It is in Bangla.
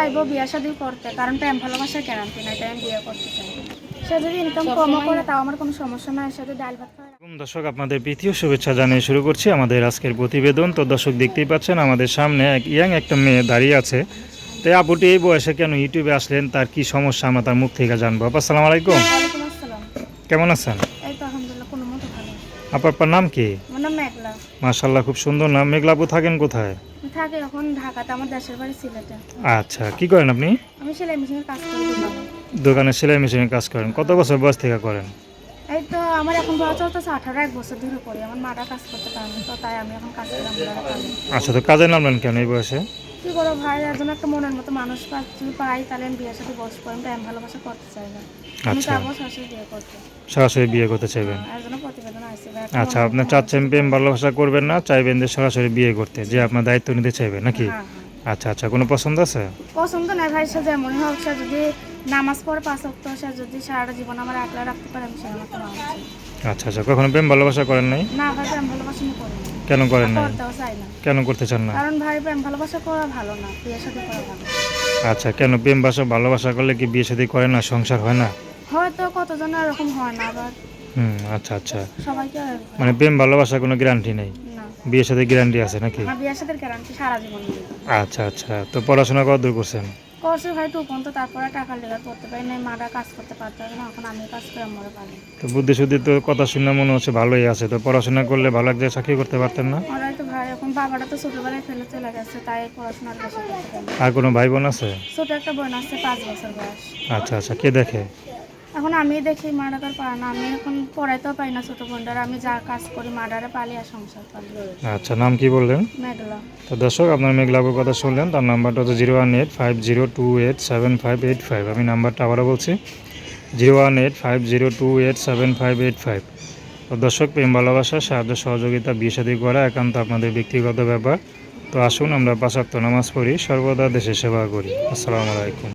চাইব বিয়ে শাদী করতে কারণ প্রেম ভালোবাসার গ্যারান্টি নাই তাই আমি বিয়ে করতে চাই। সে যদি ইনকাম কমও করে তাও আমার কোনো সমস্যা নাই সে যদি ডাল ভাত খায়। দর্শক আপনাদের প্রীতীয় শুভেচ্ছা জানিয়ে শুরু করছি আমাদের আজকের প্রতিবেদন। তো দর্শক দেখতেই পাচ্ছেন আমাদের সামনে এক ইয়াং একটা মেয়ে দাঁড়িয়ে আছে। তো এই আপুটি এই বয়সে কেন ইউটিউবে আসলেন? তার কি সমস্যা? আমরা তার মুখ থেকে জানব। আপা আসসালামু আলাইকুম। কেমন আছেন? এই তো আলহামদুলিল্লাহ কোনো মতো ভালো আপনার নাম কি? নাম মেঘলা। মাশাল্লাহ খুব সুন্দর নাম। মেঘলা আপু থাকেন কোথায়? থাকি এখন ঢাকাতে আমার দেশের বাড়ি সিলেটে। আচ্ছা কি করেন আপনি? আমি সেলাই মেশিনের কাজ করি। দোকানে সেলাই মেশিনের কাজ করেন। কত বছর বয়স থেকে করেন? এই তো আমার এখন বয়স চলতেছে আঠারো এক বছর ধরে করি। আমার মাটা কাজ করতে পারেনি তো তাই আমি এখন কাজ করলাম আচ্ছা তো কাজে নামলেন কেন এই বয়সে? কি করো ভাই একজন একটা মনের মতো মানুষ পা যদি পাই তাহলে আমি বিয়ের সাথে বসবো আমি টাইম ভালোবাসা করতে চাই না। আমি আচ্ছা। চাবো সরাসরি বিয়ে করতে। সরাসরি বিয়ে করতে চাইবেন। প্রতিবেদন আসছে আচ্ছা আপনি চাচ্ছেন প্রেম ভালোবাসা করবেন না চাইবেন যে সরাসরি বিয়ে করতে যে আপনার দায়িত্ব নিতে চাইবেন নাকি? হ্যাঁ হ্যাঁ। আচ্ছা আচ্ছা কোনো পছন্দ আছে? পছন্দ নাই ভাই সে যেমনই হোক সে যদি নামাজ পড়ে পাঁচ অক্ট সে যদি সারাটা জীবন আমার একলা রাখতে পারে আমি সে আমার আচ্ছা আচ্ছা কখনো প্রেম ভালোবাসা করেন নাই? না ভাই প্রেম ভালোবাসা আমি করি কেন করেন না। কেন করতে চান না? কারণ ভাই প্রেম ভালোবাসা করা ভালো না বিয়ের সাথে করা ভালো। আচ্ছা কেন প্রেম বাসা ভালোবাসা করলে কি বিয়ে শাদী করে না সংসার হয় না? হয়তো কতজন এরকম হয় না আবার হুম আচ্ছা আচ্ছা। সবাইকে মানে প্রেম ভালোবাসা কোনো গ্যারান্টি নেই? বিয়ের সাথে গ্যারান্টি আছে নাকি? বিয়ের সাথে গ্যারান্টি সারা জীবন আচ্ছা আচ্ছা। তো পড়াশোনা কত দূর করছেন? করছে ভাই টুকন তো তারপরে টাকা লেগে করতে পারি না মারা কাজ করতে পারতে না এখন আমি কাজ করে মরে পারি তো বুদ্ধি শুদ্ধি তো কথা শুনে মনে হচ্ছে ভালোই আছে। তো পড়াশোনা করলে ভালো এক জায়গায় চাকরি করতে পারতেন না? ওরাই তো ভাই এখন বাবাটা তো ছোটবেলায় ফেলে চলে গেছে তাই পড়াশোনার বেশি করতে পারি না। আর কোনো ভাই বোন আছে? ছোট একটা বোন আছে পাঁচ বছর বয়স। আচ্ছা আচ্ছা। কে দেখে? এখন আমি দেখি মারা তার পারে না আমি এখন পড়াইতেও পারি না ছোট বোনটার আমি যা কাজ করি মারারে পালি আর সংসার পালি। আচ্ছা নাম কি বললেন? মেঘলা। তো দর্শক আপনার মেঘলাপুর কথা শুনলেন তার নাম্বারটা হচ্ছে zero one eight five zero two eight seven five eight five. আমি নাম্বারটা আবারও বলছি zero one eight five zero two eight seven five eight five. তো দর্শক প্রেম ভালোবাসা সাহায্য সহযোগিতা বিয়ে করা একান্ত আপনাদের ব্যক্তিগত ব্যাপার। তো আসুন আমরা পাঁচাত্ত নামাজ পড়ি সর্বদা দেশে সেবা করি। আসসালামু আলাইকুম।